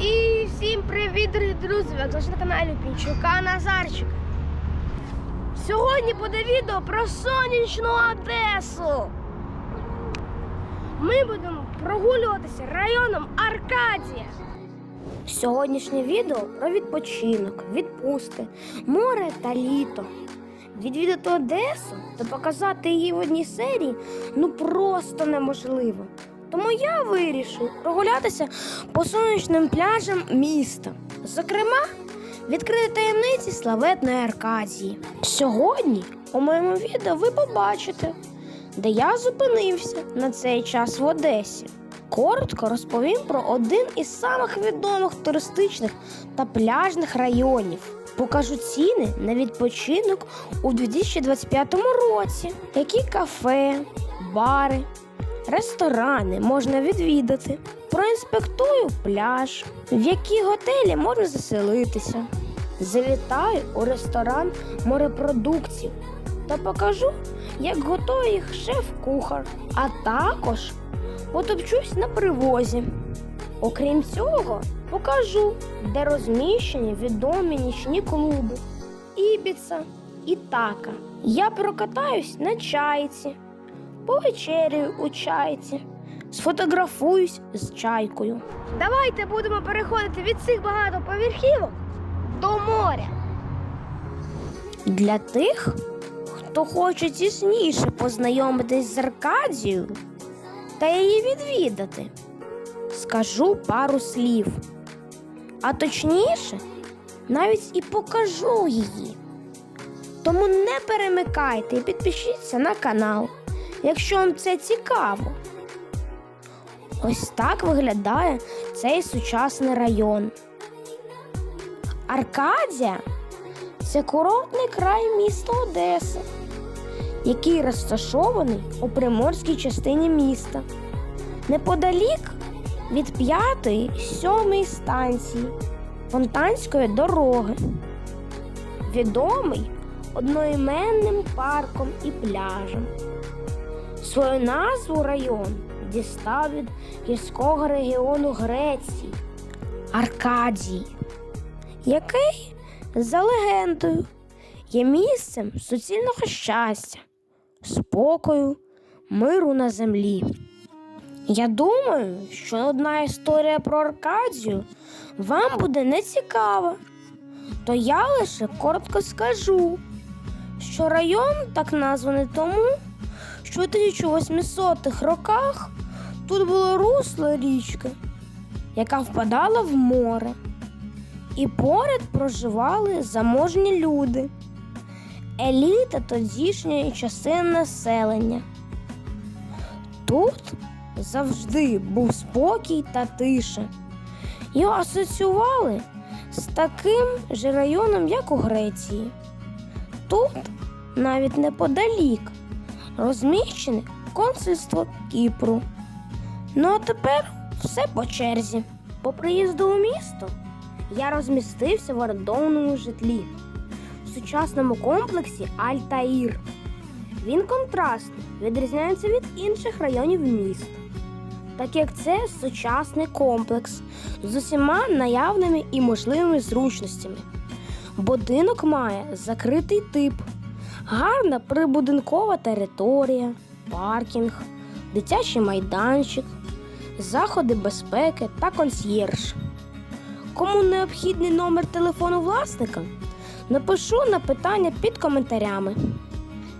І всім привіт, дорогі друзі! Ви завжди на каналі Пінчука Назарчика. Сьогодні буде відео про сонячну Одесу. Ми будемо прогулюватися районом Аркадія. Сьогоднішнє відео про відпочинок, відпустки, море та літо. Відвідати Одесу та показати її в одній серії ну просто неможливо. Тому я вирішив прогулятися по сонячним пляжам міста. Зокрема, відкрити таємниці славетної Аркадії. Сьогодні у моєму відео ви побачите, де я зупинився на цей час в Одесі. Коротко розповім про один із самих відомих туристичних та пляжних районів. Покажу ціни на відпочинок у 2025 році, які кафе, бари, ресторани можна відвідати. Проінспектую пляж, в які готелі можна заселитися. Завітаю у ресторан морепродуктів та покажу, як готує їх шеф-кухар, а також потопчусь на привозі. Окрім цього, покажу, де розміщені відомі нічні клуби Ібіца, Ітака. Я прокатаюсь на чайці, повечеряю у чайці, сфотографуюсь з чайкою. Давайте будемо переходити від цих багатоповерхівок до моря. Для тих, хто хоче тісніше познайомитись з Аркадією та її відвідати, скажу пару слів. А точніше, навіть і покажу її. Тому не перемикайте і підпишіться на канал, якщо вам це цікаво. Ось так виглядає цей сучасний район. Аркадія це курортний край міста Одеси, який розташований у приморській частині міста, неподалік від п'ятої сьомої станції Фонтанської дороги, відомий одноіменним парком і пляжем. Свою назву район дістав від гірського регіону Греції Аркадії, який, за легендою, є місцем суцільного щастя, спокою, миру на землі. Я думаю, що одна історія про Аркадію вам буде нецікава. То я лише коротко скажу, що район так названий тому, що у 1800-х роках тут було русло річки, яка впадала в море, і поряд проживали заможні люди, еліта тодішньої частини населення. Тут завжди був спокій та тиша. Його асоціювали з таким же районом, як у Греції. Тут, навіть неподалік, розміщене консульство Кіпру. Ну а тепер все по черзі. По приїзду у місто я розмістився в орендованому житлі сучасному комплексі Альтаїр. Він контрастний, відрізняється від інших районів міста, так як це сучасний комплекс з усіма наявними і можливими зручностями. Будинок має закритий тип, гарна прибудинкова територія, паркінг, дитячий майданчик, заходи безпеки та консьєрж. Кому необхідний номер телефону власника, напишу на питання під коментарями.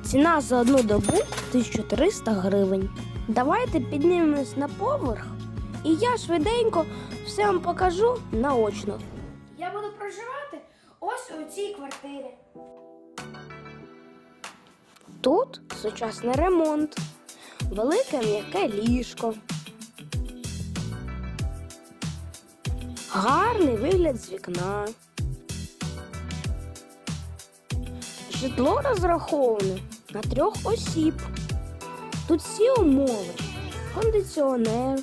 Ціна за одну добу 1300 гривень. Давайте піднімемось на поверх, і я швиденько все вам покажу наочно. Я буду проживати ось у цій квартирі. Тут сучасний ремонт, велике м'яке ліжко. Гарний вигляд з вікна. Житло розраховане на трьох осіб. Тут всі умови: кондиціонер,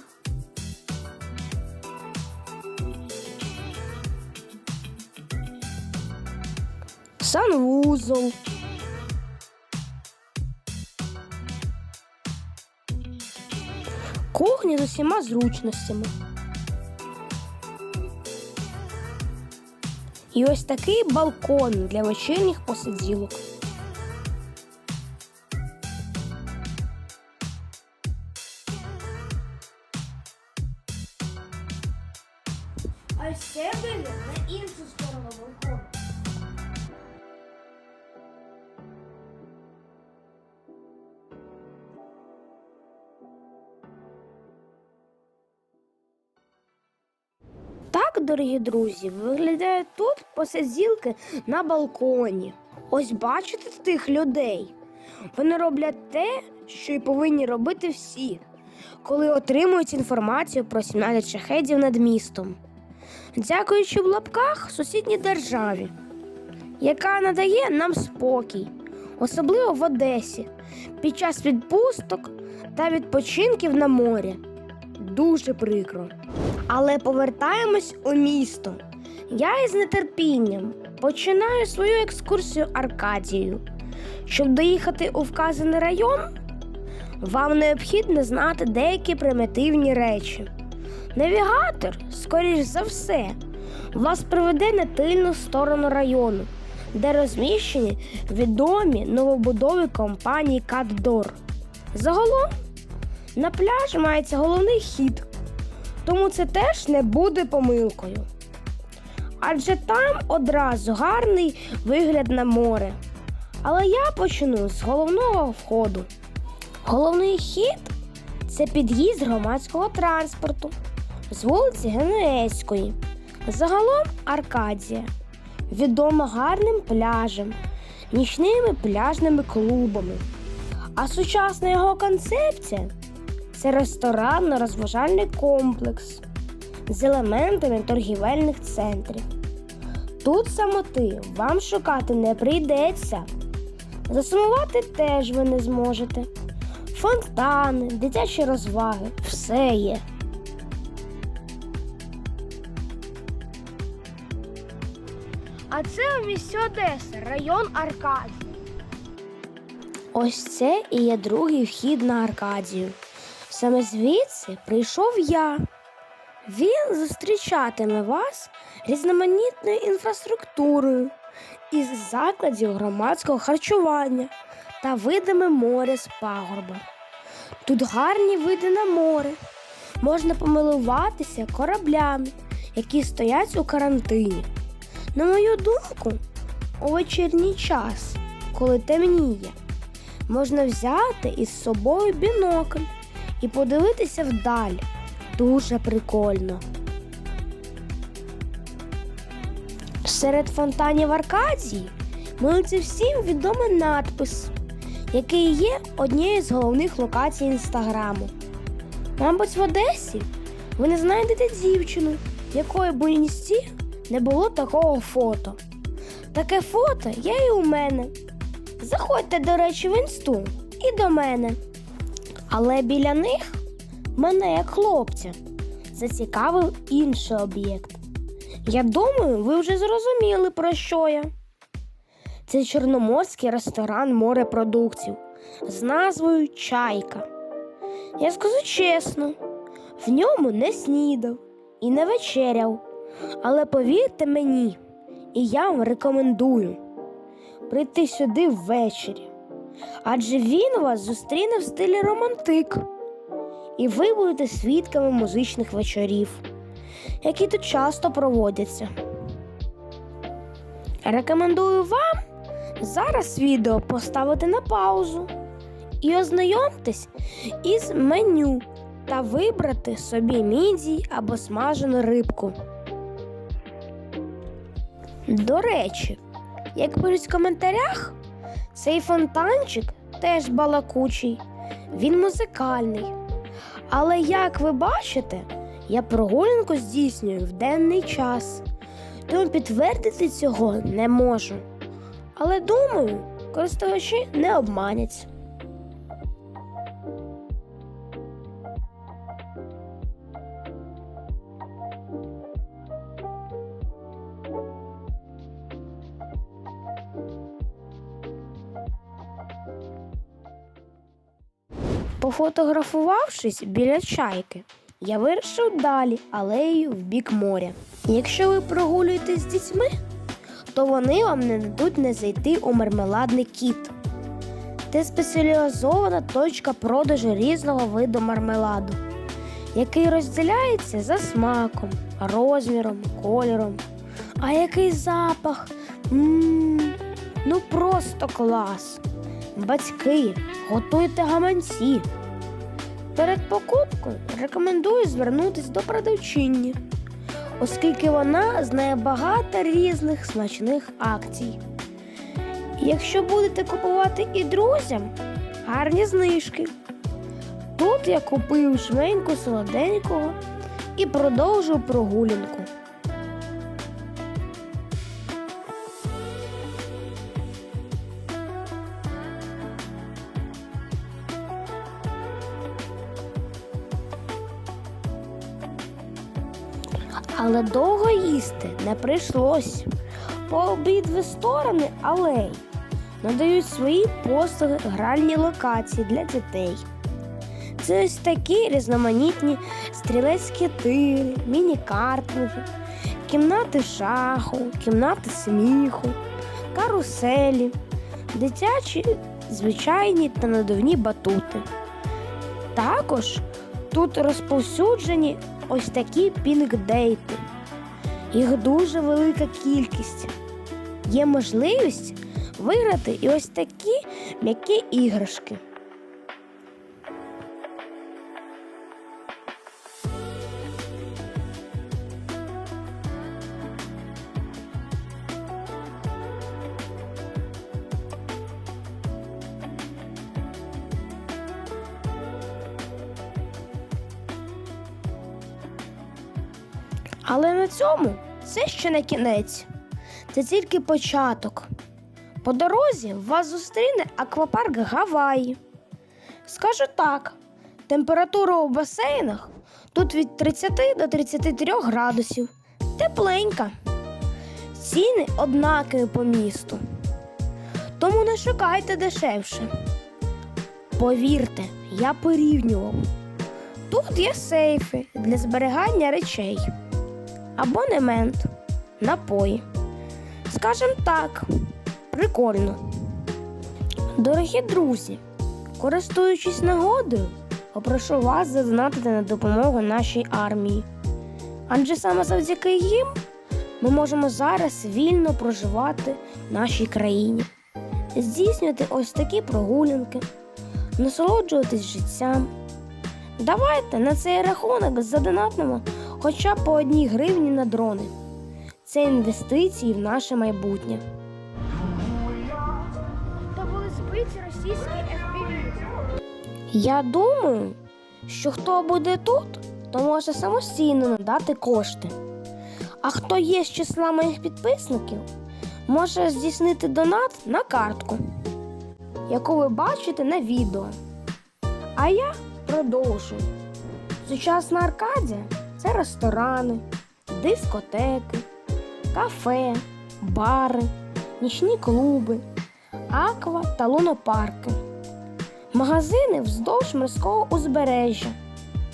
санвузол. Кухня з усіма зручностями. І ось такий балкон для вечірніх посиділок. Дорогі друзі, виглядають тут посиділки на балконі. Ось бачите тих людей. Вони роблять те, що й повинні робити всі, коли отримують інформацію про 17 шахедів над містом. Дякуючи в лапках сусідній державі, яка надає нам спокій, особливо в Одесі, під час відпусток та відпочинків на морі. Дуже прикро. Але повертаємось у місто. Я із нетерпінням починаю свою екскурсію Аркадією. Щоб доїхати у вказаний район, вам необхідно знати деякі примітивні речі. Навігатор, скоріш за все, вас приведе на тильну сторону району, де розміщені відомі новобудови компанії Катдор. Загалом на пляж мається головний хід, тому це теж не буде помилкою. Адже там одразу гарний вигляд на море. Але я почну з головного входу. Головний хід це під'їзд громадського транспорту з вулиці Генуезької. Загалом Аркадія. Відома гарним пляжем, нічними пляжними клубами. А сучасна його концепція це ресторанно-розважальний комплекс з елементами торгівельних центрів. Тут самоти вам шукати не прийдеться. Засумувати теж ви не зможете. Фонтани, дитячі розваги все є. А це у місті Одеси, район Аркадії. Ось це і є другий вхід на Аркадію. Саме звідси прийшов я. Він зустрічатиме вас різноманітною інфраструктурою із закладів громадського харчування та видами моря з пагорба. Тут гарні види на море. Можна помилуватися кораблями, які стоять у карантині. На мою думку, у вечірній час, коли темніє, можна взяти із собою бінокль і подивитися вдаль. Дуже прикольно. Серед фонтанів Аркадії милиться всім відомий надпис, який є однією з головних локацій інстаграму. Мабуть, в Одесі ви не знайдете дівчину, якої б у інсті не було такого фото. Таке фото є і у мене. Заходьте, до речі, в інсту і до мене. Але біля них мене, як хлопця, зацікавив інший об'єкт. Я думаю, ви вже зрозуміли, про що я. Це чорноморський ресторан морепродуктів з назвою Чайка. Я скажу чесно, в ньому не снідав і не вечеряв. Але повірте мені, і я вам рекомендую прийти сюди ввечері. Адже він вас зустріне в стилі романтик, і ви будете свідками музичних вечорів, які тут часто проводяться. Рекомендую вам зараз відео поставити на паузу і ознайомтесь із меню та вибрати собі мідій або смажену рибку. До речі, як пишуть в коментарях, цей фонтанчик теж балакучий, він музикальний. Але як ви бачите, я прогулянку здійснюю в денний час, тому підтвердити цього не можу. Але думаю, користувачі не обманяться. Пофотографувавшись біля чайки, я вирішив далі алеєю в бік моря. Якщо ви прогулюєтесь з дітьми, то вони вам не дадуть не зайти у мармеладний кіт. Це спеціалізована точка продажу різного виду мармеладу, який розділяється за смаком, розміром, кольором. А який запах? Мм, ну просто клас. Батьки, готуйте гаманці. Перед покупкою рекомендую звернутися до продавчині, оскільки вона знає багато різних смачних акцій. Якщо будете купувати і друзям, гарні знижки. Тут я купив швеньку солоденького і продовжив прогулянку. Але довго їсти не прийшлось. По обидві сторони алей надають свої послуги гральні локації для дітей. Це ось такі різноманітні стрілецькі тири, міні-картинги, кімнати шаху, кімнати сміху, каруселі, дитячі, звичайні та надувні батути. Також тут розповсюджені ось такі пінг-дейти. Їх дуже велика кількість. Є можливість виграти і ось такі м'які іграшки. Але на цьому це ще не кінець. Це тільки початок. По дорозі вас зустріне аквапарк Гаваї. Скажу так, температура у басейнах тут від 30 до 33 градусів. Тепленька. Ціни однакові по місту. Тому не шукайте дешевше. Повірте, я порівнював. Тут є сейфи для зберігання речей, абонемент, напої. Скажем так, прикольно. Дорогі друзі, користуючись нагодою, попрошу вас задонатити на допомогу нашій армії. Адже саме завдяки їм ми можемо зараз вільно проживати в нашій країні, здійснювати ось такі прогулянки, насолоджуватись життям. Давайте на цей рахунок задонатимо хоча б по одній гривні на дрони. Це інвестиції в наше майбутнє. То були збиті російські FPV. Я думаю, що хто буде тут, то може самостійно надати кошти. А хто є з числа моїх підписників, може здійснити донат на картку, яку ви бачите на відео. А я продовжую. Сучасна Аркадія це ресторани, дискотеки, кафе, бари, нічні клуби, аква та лунопарки, магазини вздовж морського узбережжя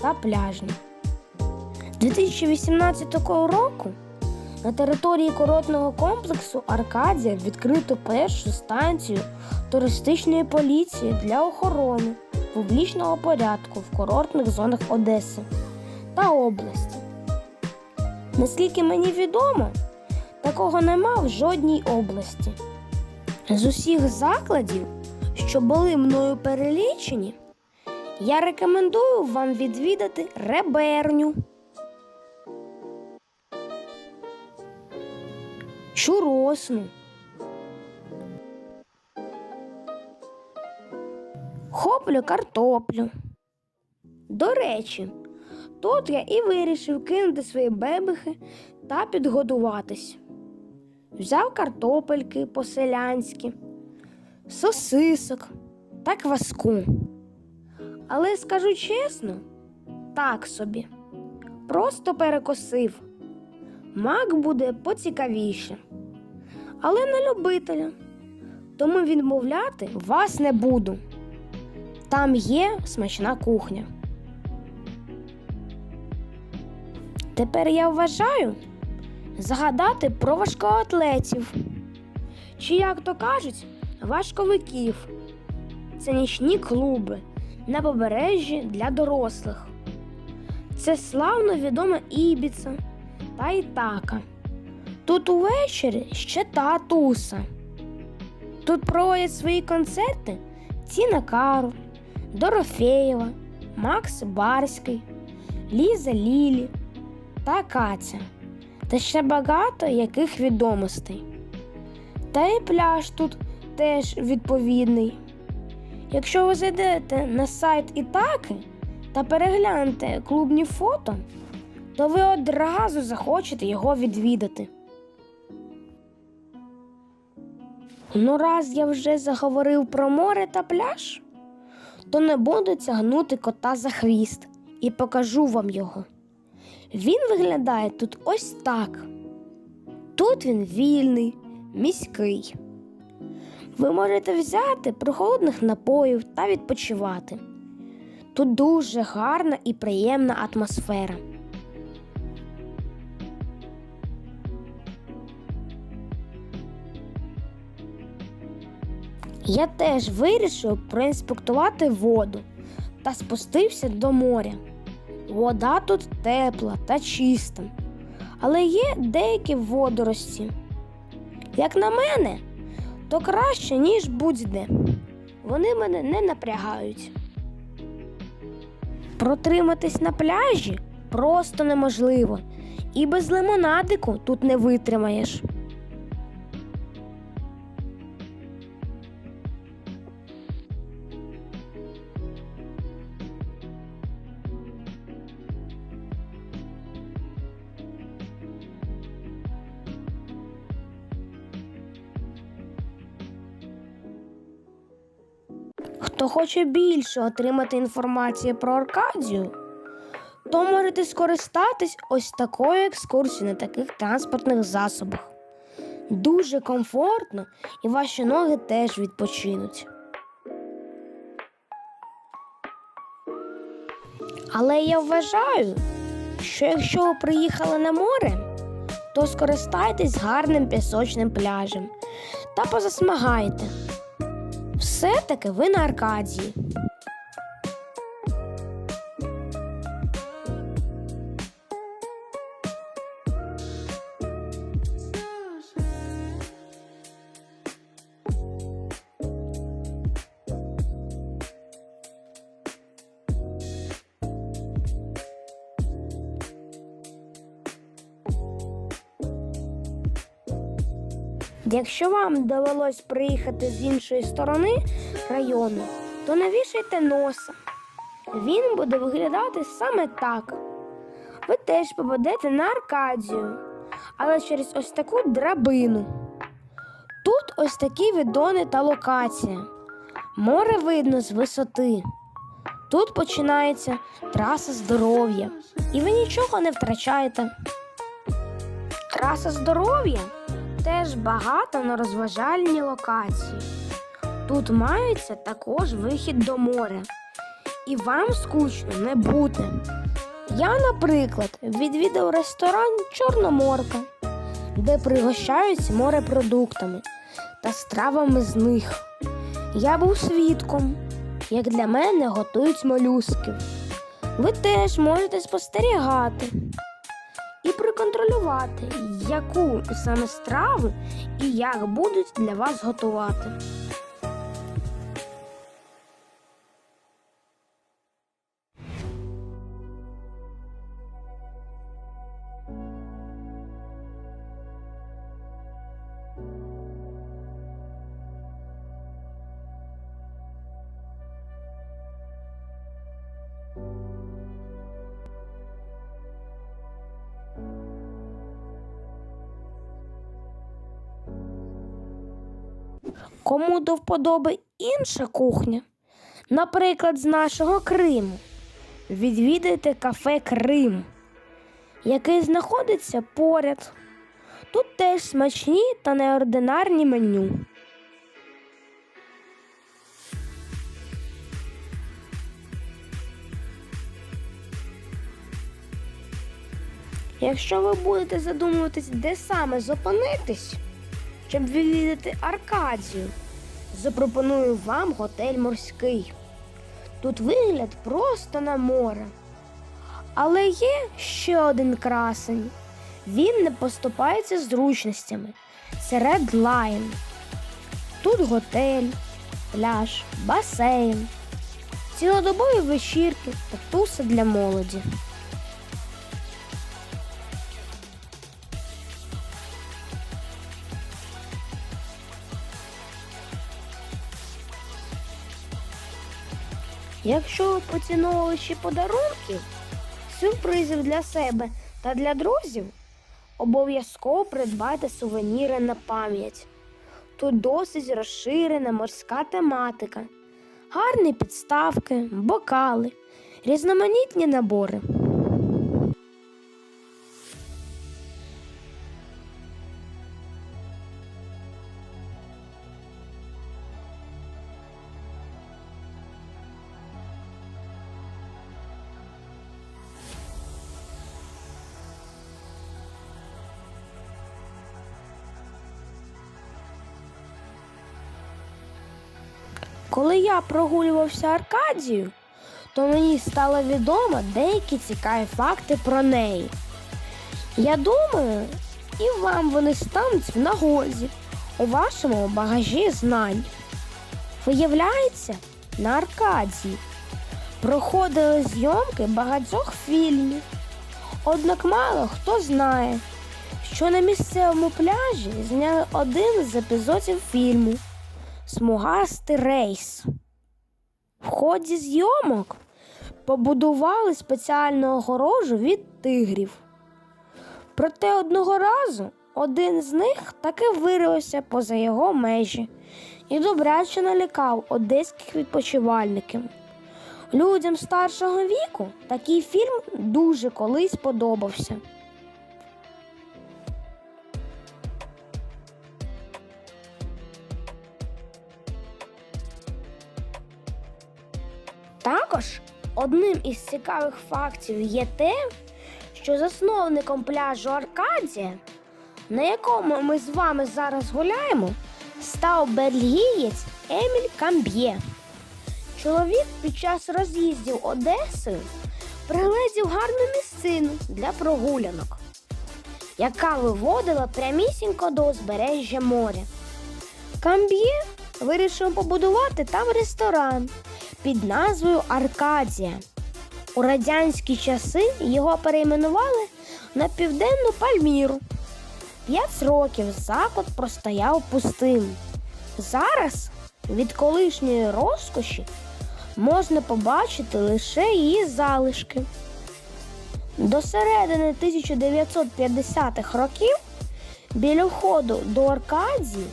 та пляжні. 2018 року на території курортного комплексу Аркадія відкрито першу станцію туристичної поліції для охорони публічного порядку в курортних зонах Одеси та області. Наскільки мені відомо, такого нема в жодній області. З усіх закладів, що були мною перелічені, я рекомендую вам відвідати реберню. Чуросну. Хоплю картоплю. До речі, тут я і вирішив кинути свої бебихи та підгодуватись. Взяв картопельки по-селянськи, сосисок та кваску. Але скажу чесно, так собі. Просто перекосив. Мак буде поцікавіше. Але не любителя. Тому відмовляти вас не буду. Там є смачна кухня. Тепер я вважаю загадати про важкоатлетів. Чи, як то кажуть, важковиків. Це нічні клуби на побережжі для дорослих. Це славно відома Ібіца та Ітака. Тут увечері ще та туса. Тут проводять свої концерти Тіна Кару, Дорофеєва, Макс Барський, Ліза Лілі та Катя. Та ще багато яких відомостей. Та і пляж тут теж відповідний. Якщо ви зайдете на сайт Ітаки та переглянете клубні фото, то ви одразу захочете його відвідати. Ну, раз я вже заговорив про море та пляж, то не буду тягнути кота за хвіст і покажу вам його. Він виглядає тут ось так. Тут він вільний, міський. Ви можете взяти прохолодних напоїв та відпочивати. Тут дуже гарна і приємна атмосфера. Я теж вирішив проінспектувати воду та спустився до моря. Вода тут тепла та чиста, але є деякі водорості. Як на мене, то краще, ніж будь-де. Вони мене не напрягають. Протриматись на пляжі просто неможливо, і без лимонадику тут не витримаєш. Хоче більше отримати інформацію про Аркадію, то можете скористатись ось такою екскурсією на таких транспортних засобах. Дуже комфортно і ваші ноги теж відпочинуть. Але я вважаю, що якщо ви приїхали на море, то скористайтесь гарним пісочним пляжем та позасмагайте. Все-таки ви на Аркадії. Якщо вам довелось приїхати з іншої сторони району, то не вішайте носа. Він буде виглядати саме так. Ви теж попадете на Аркадію, але через ось таку драбину. Тут ось такі відони та локація. Море видно з висоти. Тут починається траса здоров'я, і ви нічого не втрачаєте. Траса здоров'я теж багато на розважальні локації. Тут мається також вихід до моря. І вам скучно не буде. Я, наприклад, відвідав ресторан Чорноморка, де пригощаються морепродуктами та стравами з них. Я був свідком, як для мене готують молюсків. Ви теж можете спостерігати і проконтролювати, яку саме страву і як будуть для вас готувати. кому до вподоби інша кухня, наприклад, з нашого Криму. Відвідайте кафе Крим, який знаходиться поряд. Тут теж смачні та неординарні меню. Якщо ви будете задумуватись, де саме зупинитись щоб відвідати Аркадію, запропоную вам готель морський. Тут вигляд просто на море. Але є ще один красень. Він не поступається зручностями. Це Red Line. Тут готель, пляж, басейн, цілодобові вечірки та туси для молоді. Якщо ви поціновувачі подарунків, сюрпризів для себе та для друзів, обов'язково придбайте сувеніри на пам'ять. Тут досить розширена морська тематика, гарні підставки, бокали, різноманітні набори. Коли я прогулювався Аркадію, то мені стало відомо деякі цікаві факти про неї. Я думаю, і вам вони стануть в нагоді у вашому багажі знань. Виявляється, на Аркадії проходили зйомки багатьох фільмів. Однак мало хто знає, що на місцевому пляжі зняли один з епізодів фільму Смугастий рейс. В ході зйомок побудували спеціальну огорожу від тигрів. Проте одного разу один з них таки вирився поза його межі і добряче налякав одеських відпочивальників. Людям старшого віку такий фільм дуже колись подобався. Також одним із цікавих фактів є те, що засновником пляжу Аркадія, на якому ми з вами зараз гуляємо, став бельгієць Еміль Камб'є. Чоловік під час роз'їздів Одесою пригледів гарну місцину для прогулянок, яка виводила прямісінько до узбережжя моря. Камб'є вирішив побудувати там ресторан під назвою Аркадія. У радянські часи його перейменували на південну Пальміру. П'ять років заклад простояв пустим. Зараз від колишньої розкоші можна побачити лише її залишки. До середини 1950-х років біля входу до Аркадії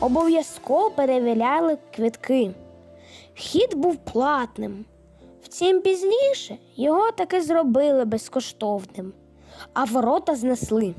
обов'язково перевіряли квитки. Вхід був платним. Втім, пізніше його таки зробили безкоштовним, а ворота знесли.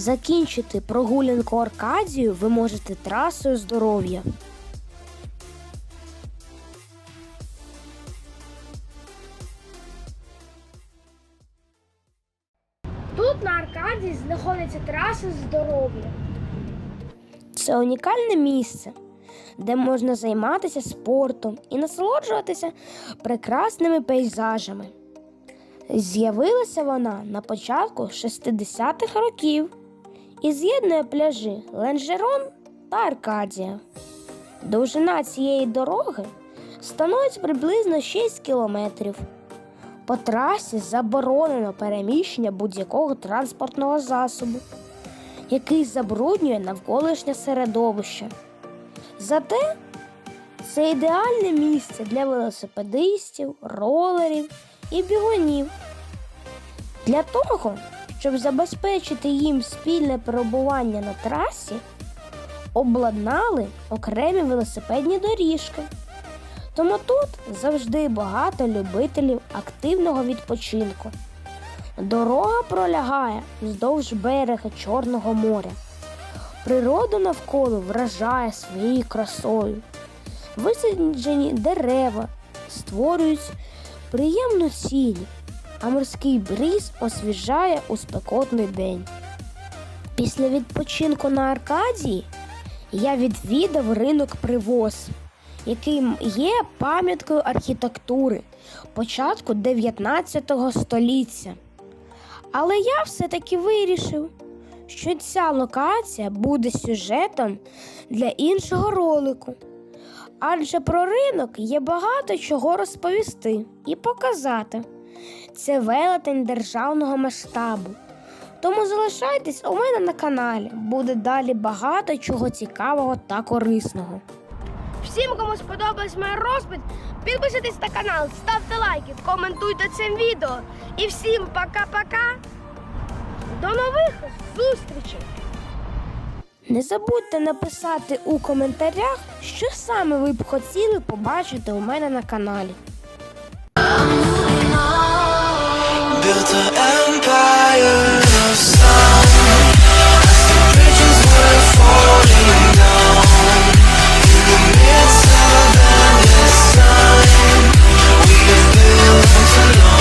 Закінчити прогулянку Аркадію ви можете трасою здоров'я. Тут на Аркадії знаходиться траса здоров'я. Це унікальне місце, де можна займатися спортом і насолоджуватися прекрасними пейзажами. З'явилася вона на початку 60-х років і з'єднує пляжі Ленжерон та Аркадія. Довжина цієї дороги становить приблизно 6 кілометрів. По трасі заборонено переміщення будь-якого транспортного засобу, який забруднює навколишнє середовище. Зате Це ідеальне місце для велосипедистів, ролерів і бігунів. Для того, щоб забезпечити їм спільне перебування на трасі, обладнали окремі велосипедні доріжки. Тому тут завжди багато любителів активного відпочинку. Дорога пролягає вздовж берега Чорного моря. Природа навколо вражає своєю красою. Висаджені дерева створюють приємну цілі, а морський бриз освіжає у спекотний день. Після відпочинку на Аркадії я відвідав ринок привоз, який є пам'яткою архітектури початку 19 століття. Але я все-таки вирішив, що ця локація буде сюжетом для іншого ролику. Адже про ринок є багато чого розповісти і показати. Це велетень державного масштабу. Тому залишайтесь у мене на каналі. Буде далі багато чого цікавого та корисного. Всім, кому сподобалась моя розповідь, підписуйтесь на канал, ставте лайки, коментуйте цим відео. І всім пока-пока. До нових зустрічей! Не забудьте написати у коментарях, що саме ви б хотіли побачити у мене на каналі. built an empire of As the bridges were falling down. In the midst of endless time We have